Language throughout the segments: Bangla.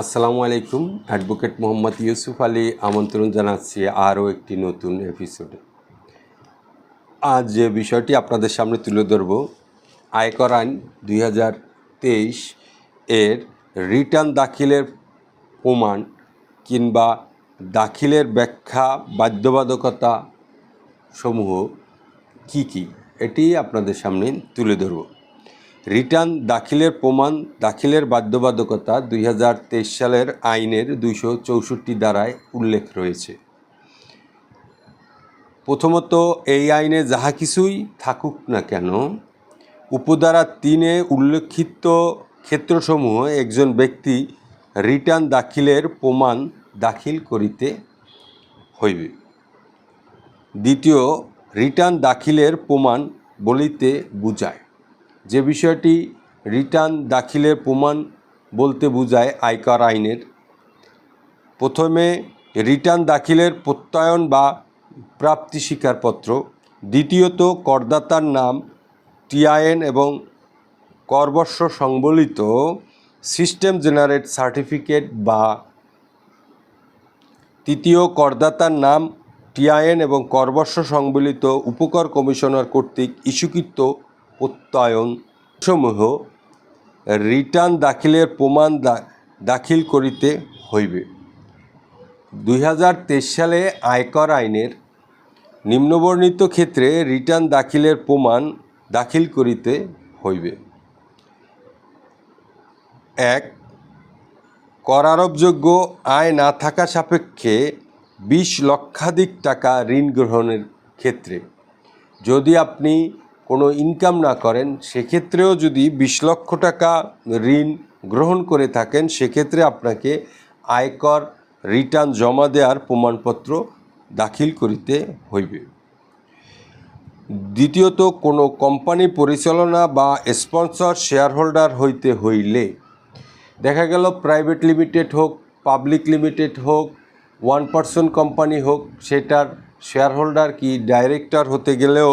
আসসালামু আলাইকুম, অ্যাডভোকেট মোহাম্মদ ইউসুফ আলী আমন্ত্রণ জানাচ্ছি আরও একটি নতুন এপিসোডে। আজ যে বিষয়টি আপনাদের সামনে তুলে ধরব, আয়কর আইন দুই হাজার তেইশ এর রিটার্ন দাখিলের প্রমাণ কিংবা দাখিলের ব্যাখ্যা, বাধ্যবাধকতা সমূহ কি কি, এটি আপনাদের সামনে তুলে ধরব। রিটার্ন দাখিলের প্রমাণ, দাখিলের বাধ্যবাধকতা দুই হাজার তেইশ সালের আইনের দুইশো চৌষট্টি দ্বারায় উল্লেখ রয়েছে। প্রথমত, এই আইনে যাহা কিছুই থাকুক না কেন, উপধারা তিনে উল্লেখিত ক্ষেত্রসমূহ একজন ব্যক্তি রিটার্ন দাখিলের প্রমাণ দাখিল করিতে হইবে। দ্বিতীয়, রিটার্ন দাখিলের প্রমাণ বলিতে বুঝায়। যে বিষয়টি রিটার্ন দাখিলের প্রমাণ বলতে বোঝায় আয়কর আইনের। প্রথমে রিটার্ন দাখিলের প্রত্যয়ন বা প্রাপ্তি স্বীকারপত্র। দ্বিতীয়ত করদাতার নাম, টিআইএন এবং করবর্ষ সংবলিত সিস্টেম জেনারেট সার্টিফিকেট বা তৃতীয় করদাতার নাম, টিআইএন এবং করবর্ষ সংবলিত উপকর কমিশনার কর্তৃক ইস্যুকৃত প্রত্যয়ন সমূহ রিটার্ন দাখিলের প্রমাণ দাখিল করিতে হইবে। দুই হাজার তেইশ সালে আয়কর আইনের নিম্নবর্ণিত ক্ষেত্রে রিটার্ন দাখিলের প্রমাণ দাখিল করিতে হইবে। এক, করারোপযোগ্য আয় না থাকা সাপেক্ষে বিশ লক্ষাধিক টাকা ঋণ গ্রহণের ক্ষেত্রে। যদি আপনি কোনো ইনকাম না করেন, সেক্ষেত্রেও যদি বিশ লক্ষ টাকা ঋণ গ্রহণ করে থাকেন, সেক্ষেত্রে আপনাকে আয়কর রিটার্ন জমা দেওয়ার প্রমাণপত্র দাখিল করিতে হইবে। দ্বিতীয়ত, কোনো কোম্পানি পরিচালনা বা স্পন্সর শেয়ার হোল্ডার হইতে হইলে দেখা গেল প্রাইভেট লিমিটেড হোক পাবলিক লিমিটেড হোক ওয়ান পার্সন কোম্পানি হোক, সেটার শেয়ার হোল্ডার কি ডাইরেক্টর হতে গেলেও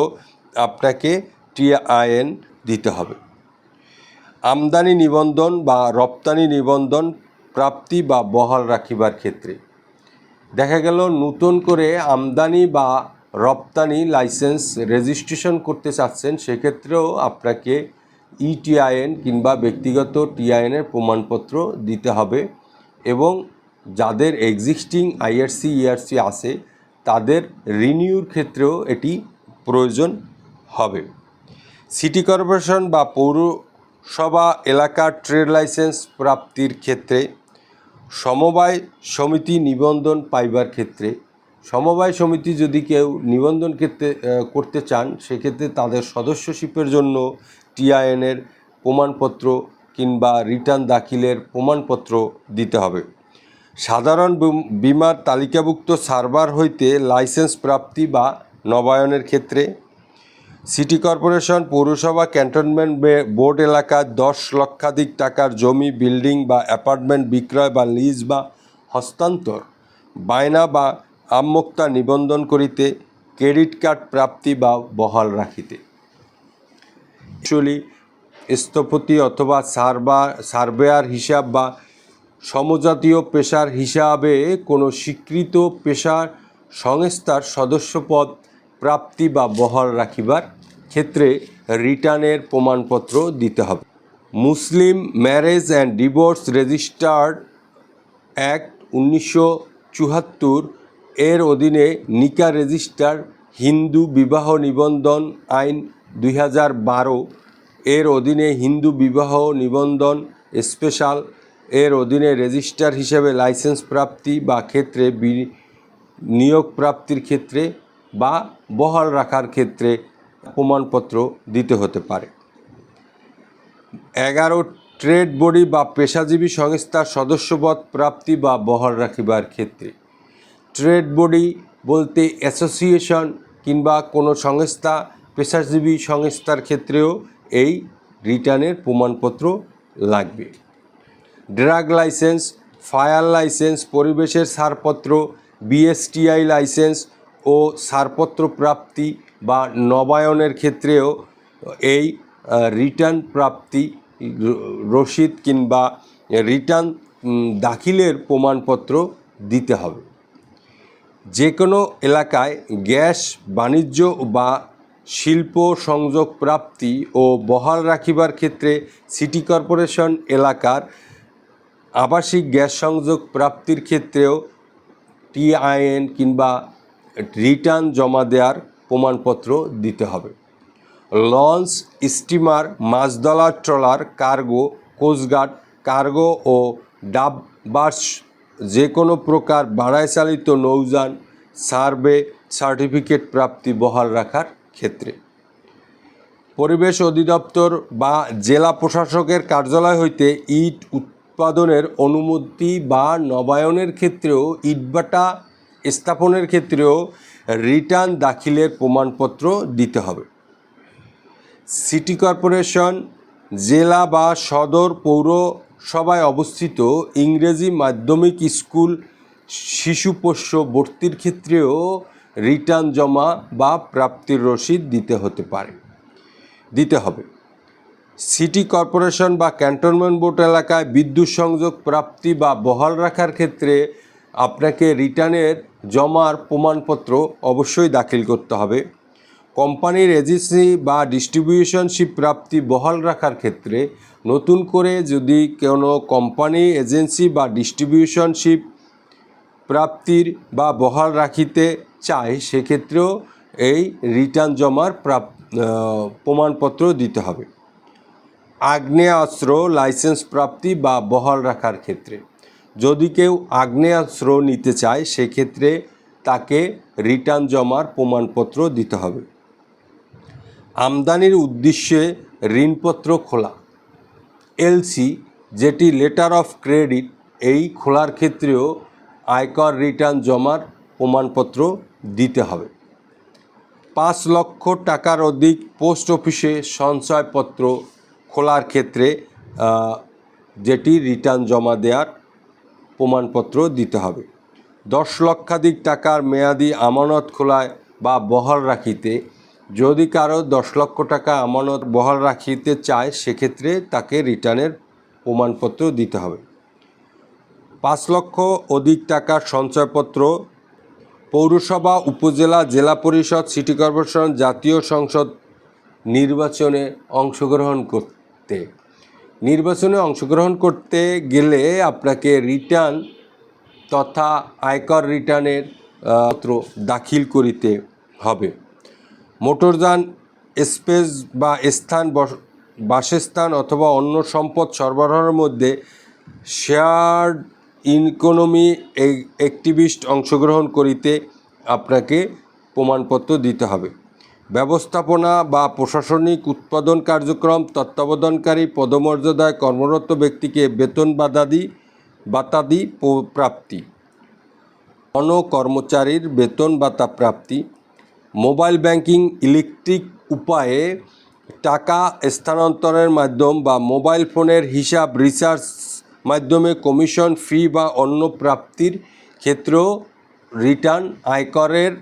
আপনাকে টিআইএন দিতে হবে। আমদানি নিবন্ধন বা রপ্তানি নিবন্ধন প্রাপ্তি বা বহাল রাখিবার ক্ষেত্রে। দেখা গেল নতুন করে আমদানি বা রপ্তানি লাইসেন্স রেজিস্ট্রেশন করতে চাচ্ছেন, সেক্ষেত্রেও আপনাকে ইটিআইএন কিংবা ব্যক্তিগত টিআইএনের প্রমাণপত্র দিতে হবে এবং যাদের এক্সিস্টিং আইআরসি, ইআরসি আছে, তাদের রিনিউর ক্ষেত্রেও এটি প্রয়োজন হবে। সিটি কর্পোরেশন বা পৌরসভা এলাকার ট্রেড লাইসেন্স প্রাপ্তির ক্ষেত্রে সমবায় সমিতি নিবন্ধন পাইবার ক্ষেত্রে, সমবায় সমিতি যদি কেউ নিবন্ধন ক্ষেত্রে করতে চান, সেক্ষেত্রে তাদের সদস্যশিপের জন্য টিআইএনের প্রমাণপত্র কিংবা রিটার্ন দাখিলের প্রমাণপত্র দিতে হবে। সাধারণ বিমার তালিকাভুক্ত সার্ভার হইতে লাইসেন্স প্রাপ্তি বা নবায়নের ক্ষেত্রে সিটি কর্পোরেশন পৌরসভা ক্যান্টনমেন্ট বোর্ড এলাকার দশ লক্ষাধিক টাকার জমি, বিল্ডিং বা অ্যাপার্টমেন্ট বিক্রয় বা লিজ বা হস্তান্তর, বায়না বা আমমুক্তা নিবন্ধন করিতে ক্রেডিট কার্ড প্রাপ্তি বা বহাল রাখিতে। স্থপতি অথবা সার্ভা সার্ভেয়ার হিসাব বা সমজাতীয় পেশার হিসাবে কোনো স্বীকৃত পেশার সংস্থার সদস্যপদ প্রাপ্তি বা বহাল রাখিবার ক্ষেত্রে রিটার্নের প্রমাণপত্র দিতে হবে। Muslim marriage and divorce registered act উনিশশো চুয়াত্তর এর অধীনে নিকা রেজিস্টার হিন্দু বিবাহ নিবন্ধন আইন দুই বারো এর অধীনে হিন্দু বিবাহ নিবন্ধন স্পেশাল এর অধীনে রেজিস্টার হিসেবে লাইসেন্স প্রাপ্তি বা ক্ষেত্রে নিয়োগ প্রাপ্তির ক্ষেত্রে বা বহাল রাখার ক্ষেত্রে প্রমাণপত্র দিতে হতে পারে। এগারো ট্রেড বডি বা পেশাজীবী সংস্থার সদস্যপদ, প্রাপ্তি বা বহাল রাখিবার ক্ষেত্রে। ট্রেড বডি বলতে অ্যাসোসিয়েশন কিংবা কোনো সংস্থা, পেশাজীবী সংস্থার ক্ষেত্রেও এই রিটার্নের প্রমাণপত্র লাগবে। ড্রাগ লাইসেন্স, ফায়ার লাইসেন্স, পরিবেশের ছাড়পত্র, বিএসটিআই লাইসেন্স ও ছাড়পত্র প্রাপ্তি বা নবায়নের ক্ষেত্রেও এই রিটার্ন প্রাপ্তি রসিদ কিংবা রিটার্ন দাখিলের প্রমাণপত্র দিতে হবে। যে কোনো এলাকায় গ্যাস, বাণিজ্য বা শিল্প সংযোগ প্রাপ্তি ও বহাল রাখিবার ক্ষেত্রে সিটি কর্পোরেশন এলাকার আবাসিক গ্যাস সংযোগ প্রাপ্তির ক্ষেত্রেও টিআইএন কিংবা রিটার্ন জমা দেওয়ার প্রমাণপত্র দিতে হবে। লঞ্চ, স্টিমার মাছদলা ট্রলার, কার্গো, কোস্টগার্ড, কার্গো ও ডাববাস যে কোনো প্রকার বাড়ায় চালিত নৌযান, সার্ভে সার্টিফিকেট প্রাপ্তি বহাল রাখার ক্ষেত্রে। পরিবেশ অধিদপ্তর বা জেলা প্রশাসকের কার্যালয় হইতে ইট উৎপাদনের অনুমতি বা নবায়নের ক্ষেত্রেও ইটভাটা স্থাপনের ক্ষেত্রেও রিটার্ন দাখিলের প্রমাণপত্র দিতে হবে। সিটি কর্পোরেশন, জেলা বা সদর পৌরসভায় অবস্থিত ইংরেজি মাধ্যমিক স্কুল শিশু পোষ্য ভর্তির ক্ষেত্রেও রিটার্ন জমা বা প্রাপ্তির রসিদ দিতে হতে পারে। দিতে হবে। সিটি কর্পোরেশন বা ক্যান্টনমেন্ট বোর্ড এলাকায় বিদ্যুৎ সংযোগ প্রাপ্তি বা বহাল রাখার ক্ষেত্রে আপনাকে রিটার্নের জমার প্রমাণপত্র অবশ্যই দাখিল করতে হবে। কোম্পানির এজেন্সি বা ডিস্ট্রিবিউশনশিপ প্রাপ্তি বহাল রাখার ক্ষেত্রে নতুন করে যদি কোনো কোম্পানি, এজেন্সি বা ডিস্ট্রিবিউশনশিপ প্রাপ্তির বা বহাল রাখিতে চায়, সেক্ষেত্রেও এই রিটার্ন জমার প্রাপ প্রমাণপত্র দিতে হবে। আগ্নেয়াস্ত্র, লাইসেন্স প্রাপ্তি বা বহাল রাখার ক্ষেত্রে। যদি কেউ আগ্নেয়াস্ত্র নিতে চায়, সেক্ষেত্রে তাকে রিটার্ন জমার প্রমাণপত্র দিতে হবে। আমদানির উদ্দেশ্যে ঋণপত্র খোলা। এলসি, যেটি লেটার অফ ক্রেডিট, এই খোলার ক্ষেত্রেও আয়কর রিটার্ন জমার প্রমাণপত্র দিতে হবে। পাঁচ লক্ষ টাকার অধিক পোস্ট অফিসে সঞ্চয়পত্র খোলার ক্ষেত্রে যেটি রিটার্ন জমা দেওয়ার প্রমাণপত্র দিতে হবে। দশ লক্ষাধিক টাকার মেয়াদি আমানত খোলায় বা বহাল রাখিতে, যদি কারও দশ লক্ষ টাকা আমানত বহাল রাখিতে চায়, সেক্ষেত্রে তাকে রিটার্নের প্রমাণপত্র দিতে হবে। পাঁচ লক্ষ অধিক টাকার সঞ্চয়পত্র, পৌরসভা, উপজেলা, জেলা পরিষদ, সিটি কর্পোরেশন, জাতীয় সংসদ নির্বাচনে অংশগ্রহণ করতে নির্বাচনে অংশগ্রহণ করতে গেলে আপনাকে রিটার্ন তথা আয়কর রিটার্নের পত্র দাখিল করিতে হবে। মোটরযান স্পেস বা স্থান বাসস্থান অথবা অন্য সম্পদ সরবরাহের মধ্যে শেয়ার্ড ইকোনমি অ্যাক্টিভিস্ট অংশগ্রহণ করিতে আপনাকে প্রমাণপত্র দিতে হবে। ব্যবস্থাপনা বা প্রশাসনিক উৎপাদন কার্যক্রম তত্ত্বাবধানকারী পদমর্যাদায় কর্মরত ব্যক্তিকে বেতন বাদাদি বাতাদি প্রাপ্তি। কর্মচারীর বেতন ভাতা প্রাপ্তি। মোবাইল ব্যাংকিং ইলেকট্রিক উপায়ে টাকা স্থানান্তরের মাধ্যম বা মোবাইল ফোনের হিসাব রিচার্জ মাধ্যমে কমিশন ফি বা অন্য প্রাপ্তির ক্ষেত্রেও রিটার্ন আয়করের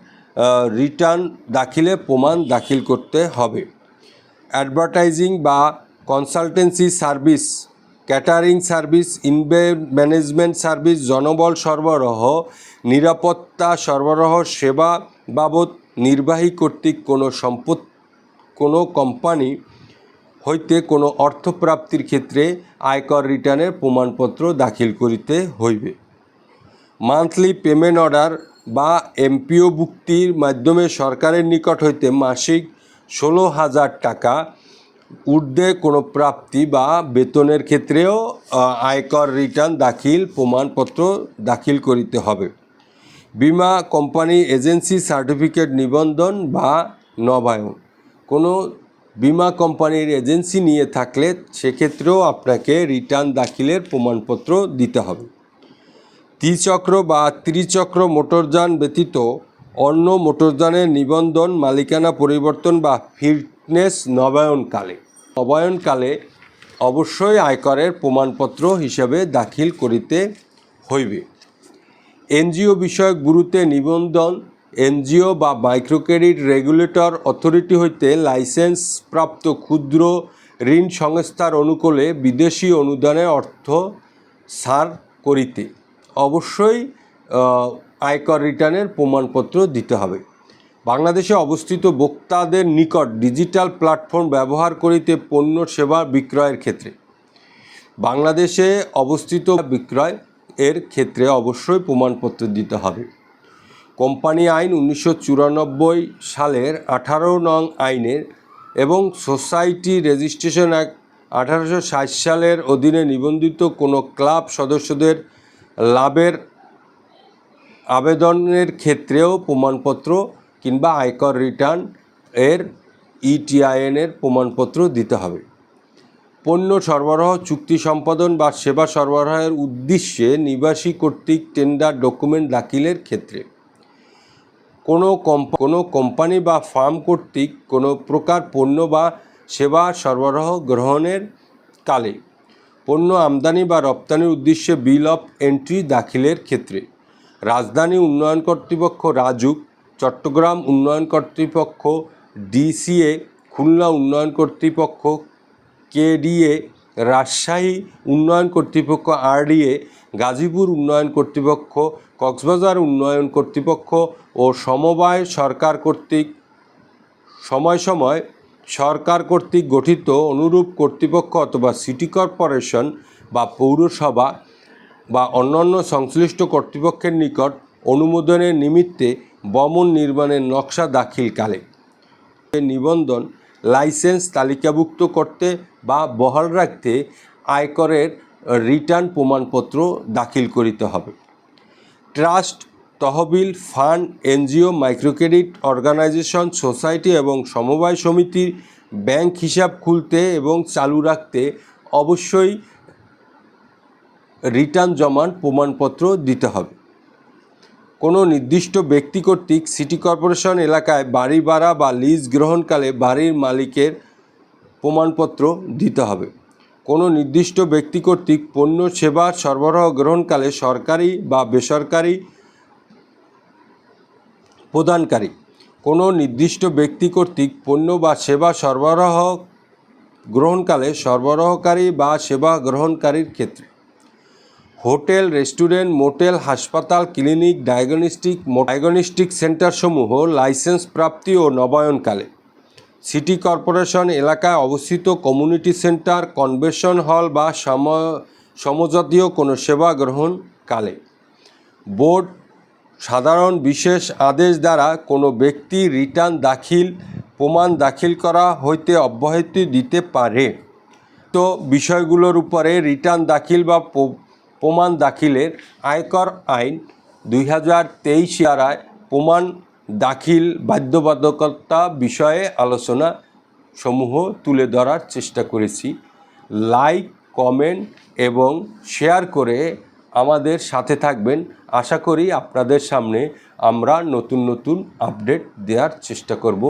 রিটার্ন দাখিলে প্রমাণ দাখিল করতে হবে। অ্যাডভার্টাইজিং বা consultancy service catering service event management service জনবল সরবরাহ, নিরাপত্তা সরবরাহ সেবা বাবদ নির্বাহী কর্তৃক কোনো সম্পদ কোনো কোম্পানি হইতে কোনো অর্থপ্রাপ্তির ক্ষেত্রে আয়কর রিটার্নের প্রমাণপত্র দাখিল করিতে হইবে। মান্থলি পেমেন্ট অর্ডার বা এমপিও ভুক্তির মাধ্যমে সরকারের নিকট হইতে মাসিক ষোলো হাজার টাকা ঊর্ধ্বে কোনো প্রাপ্তি বা বেতনের ক্ষেত্রেও আয়কর রিটার্ন দাখিল প্রমাণপত্র দাখিল করিতে হবে। বিমা কোম্পানি এজেন্সি সার্টিফিকেট নিবন্ধন বা নবায়ন। কোনো বিমা কোম্পানির এজেন্সি নিয়ে থাকলে সেক্ষেত্রেও আপনাকে রিটার্ন দাখিলের প্রমাণপত্র দিতে হবে। ত্রিচক্র বা ত্রিচক্র মোটরযান ব্যতীত অন্য মোটরযানের নিবন্ধন, মালিকানা পরিবর্তন বা ফিটনেস নবায়নকালে। নবায়নকালে অবশ্যই আয়করের প্রমাণপত্র হিসাবে দাখিল করিতে হইবে। এনজিও বিষয়ক গুরুত্বে নিবন্ধন, এনজিও বা মাইক্রোক্রেডিট রেগুলেটর অথরিটি হইতে লাইসেন্স প্রাপ্ত ক্ষুদ্র ঋণ সংস্থার অনুকূলে বিদেশি অনুদানের অর্থ সার করিতে। অবশ্যই আয়কর রিটার্নের প্রমাণপত্র দিতে হবে। বাংলাদেশে অবস্থিত ভোক্তাদের নিকট ডিজিটাল প্ল্যাটফর্ম ব্যবহার করিতে পণ্য সেবা বিক্রয়ের ক্ষেত্রে। বাংলাদেশে অবস্থিত বিক্রয় এর ক্ষেত্রে অবশ্যই প্রমাণপত্র দিতে হবে। কোম্পানি আইন উনিশশো চুরানব্বই সালের আঠারো নং আইনের এবং সোসাইটি রেজিস্ট্রেশন অ্যাক্ট আঠারোশো ষাট সালের অধীনে নিবন্ধিত কোনো ক্লাব সদস্যদের লাভের আবেদনের ক্ষেত্রেও প্রমাণপত্র কিংবা আয়কর রিটার্ন এর ইটিআইএন এর প্রমাণপত্র দিতে হবে। পণ্য সরবরাহ, চুক্তি সম্পাদন বা সেবা সরবরাহের উদ্দেশ্যে নিবাসী কর্তৃক টেন্ডার ডকুমেন্ট দাখিলের ক্ষেত্রে কোনো কোনো কোম্পানি বা ফার্ম কর্তৃক কোনো প্রকার পণ্য বা সেবা সরবরাহ গ্রহণের কালে পণ্য আমদানি বা রপ্তানির উদ্দেশ্যে বিল অফ এন্ট্রি দাখিলের ক্ষেত্রে রাজধানী উন্নয়ন কর্তৃপক্ষ রাজুক, চট্টগ্রাম উন্নয়ন কর্তৃপক্ষ ডিসিএ, খুলনা উন্নয়ন কর্তৃপক্ষ কেডিএ, রাজশাহী উন্নয়ন কর্তৃপক্ষ আরডিএ, গাজীপুর উন্নয়ন কর্তৃপক্ষ, কক্সবাজার উন্নয়ন কর্তৃপক্ষ ও সমবায় সরকার কর্তৃক সময় সময় সরকার কর্তৃক গঠিত অনুরূপ কর্তৃপক্ষ অথবা সিটি কর্পোরেশন বা পৌরসভা বা অন্যান্য সংশ্লিষ্ট কর্তৃপক্ষের নিকট অনুমোদনের নিমিত্তে বমন নির্মাণের নকশা দাখিলকালে নিবন্ধন, লাইসেন্স তালিকাভুক্ত করতে বা বহাল রাখতে আয়করের রিটার্ন প্রমাণপত্র দাখিল করিতে হবে। ট্রাস্ট তহবিল fund, NGO, microcredit organisation, society এবং সমবায় সমিতির ব্যাংক হিসাব খুলতে এবং চালু রাখতে অবশ্যই রিটার্ন জমান প্রমাণপত্র দিতে হবে। কোনো নির্দিষ্ট ব্যক্তি কর্তৃক সিটি কর্পোরেশন এলাকায় বাড়ি ভাড়া বা লিজ গ্রহণকালে বাড়ির মালিকের প্রমাণপত্র দিতে হবে। কোনো নির্দিষ্ট ব্যক্তি কর্তৃক পণ্য সেবা সরবরাহ গ্রহণকালে সরকারি বা বেসরকারি প্রদানকারী। কোনো নির্দিষ্ট ব্যক্তি কর্তৃক পণ্য বা সেবা সরবরাহ গ্রহণকালে সরবরাহকারী বা সেবা গ্রহণকারীর ক্ষেত্রে। হোটেল, রেস্টুরেন্ট, মোটেল, হাসপাতাল, ক্লিনিক, ডায়াগনস্টিক ডায়াগনস্টিক সেন্টারসমূহ লাইসেন্স প্রাপ্তি ও নবায়নকালে। সিটি কর্পোরেশন এলাকায় অবস্থিত কমিউনিটি সেন্টার, কনভেনশন হল বা সম সমজাতীয় কোনো সেবা গ্রহণকালে। বোর্ড সাধারণ বিশেষ আদেশ দ্বারা কোনো ব্যক্তি রিটার্ন দাখিল, প্রমাণ দাখিল করা হইতে অব্যাহতি দিতে পারে। তো বিষয়গুলোর উপরে রিটার্ন দাখিল বা প্রমাণ দাখিলের আয়কর আইন দুই হাজার তেইশ দ্বারায় প্রমাণ দাখিল বাধ্যবাধকতা বিষয়ে আলোচনা সমূহ তুলে ধরার চেষ্টা করেছি। লাইক, কমেন্ট এবং শেয়ার করে আমাদের সাথে থাকবেন। আশা করি আপনাদের সামনে আমরা নতুন নতুন আপডেট দেওয়ার চেষ্টা করব।